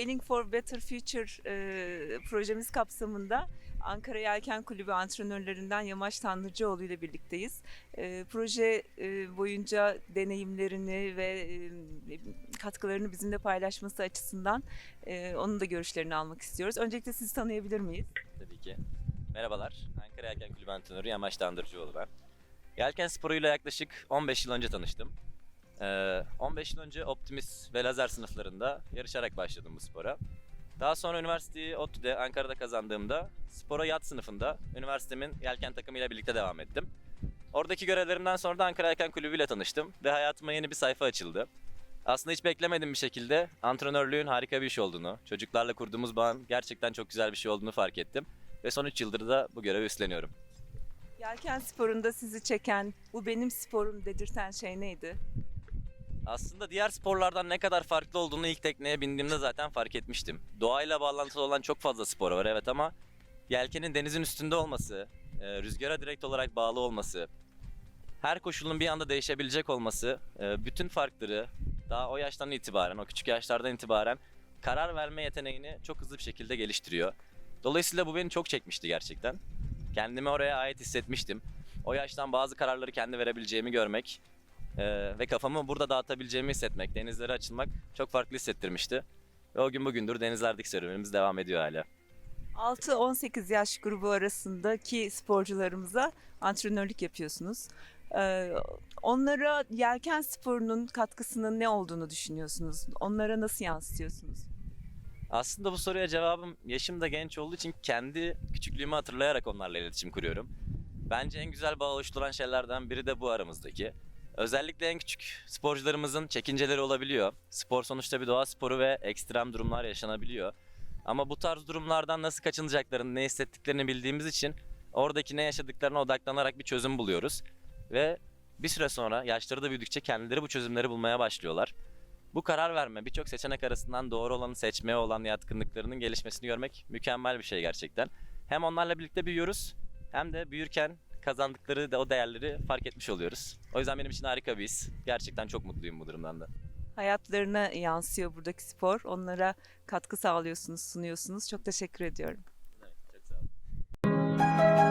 Sailing for Better Future e, projemiz kapsamında Ankara Yelken Kulübü antrenörlerinden Yamaç Tanrıcıoğlu ile birlikteyiz. E, Proje e, boyunca deneyimlerini ve e, katkılarını bizimle paylaşması açısından e, onun da görüşlerini almak istiyoruz. Öncelikle sizi tanıyabilir miyiz? Tabii ki. Merhabalar. Ankara Yelken Kulübü antrenörü Yamaç Dandırıcıoğlu ben. Yelken sporuyla yaklaşık 15 yıl önce tanıştım. Ee, 15 yıl önce Optimis ve Lazer sınıflarında yarışarak başladım bu spora. Daha sonra üniversiteyi ODTÜ'de Ankara'da kazandığımda spora yat sınıfında üniversitemin yelken takımıyla birlikte devam ettim. Oradaki görevlerimden sonra da Ankara Yelken Kulübü ile tanıştım ve hayatıma yeni bir sayfa açıldı. Aslında hiç beklemediğim bir şekilde antrenörlüğün harika bir iş olduğunu, çocuklarla kurduğumuz bağın gerçekten çok güzel bir şey olduğunu fark ettim. Ve son 3 yıldır da bu görevi üstleniyorum. Yelken sporunda sizi çeken, bu benim sporum dedirten şey neydi? Aslında diğer sporlardan ne kadar farklı olduğunu ilk tekneye bindiğimde zaten fark etmiştim. Doğayla bağlantılı olan çok fazla spor var evet ama yelkenin denizin üstünde olması, e, rüzgara direkt olarak bağlı olması, her koşulun bir anda değişebilecek olması, e, bütün farkları daha o yaştan itibaren, o küçük yaşlardan itibaren karar verme yeteneğini çok hızlı bir şekilde geliştiriyor. Dolayısıyla bu beni çok çekmişti gerçekten. Kendimi oraya ait hissetmiştim. O yaştan bazı kararları kendi verebileceğimi görmek ee, ve kafamı burada dağıtabileceğimi hissetmek, denizlere açılmak çok farklı hissettirmişti. Ve o gün bugündür denizlerdeki serüvenimiz devam ediyor hala. 6-18 yaş grubu arasındaki sporcularımıza antrenörlük yapıyorsunuz. Ee, onlara yelken sporunun katkısının ne olduğunu düşünüyorsunuz? Onlara nasıl yansıtıyorsunuz? Aslında bu soruya cevabım yaşım da genç olduğu için kendi küçüklüğümü hatırlayarak onlarla iletişim kuruyorum. Bence en güzel bağ oluşturan şeylerden biri de bu aramızdaki. Özellikle en küçük sporcularımızın çekinceleri olabiliyor. Spor sonuçta bir doğa sporu ve ekstrem durumlar yaşanabiliyor. Ama bu tarz durumlardan nasıl kaçınacaklarını, ne hissettiklerini bildiğimiz için oradaki ne yaşadıklarına odaklanarak bir çözüm buluyoruz. Ve bir süre sonra yaşları da büyüdükçe kendileri bu çözümleri bulmaya başlıyorlar. Bu karar verme, birçok seçenek arasından doğru olanı seçmeye olan yatkınlıklarının gelişmesini görmek mükemmel bir şey gerçekten. Hem onlarla birlikte büyüyoruz hem de büyürken kazandıkları da o değerleri fark etmiş oluyoruz. O yüzden benim için harika bir his. Gerçekten çok mutluyum bu durumdan da. Hayatlarına yansıyor buradaki spor. Onlara katkı sağlıyorsunuz, sunuyorsunuz. Çok teşekkür ediyorum. Evet, çok sağ olun.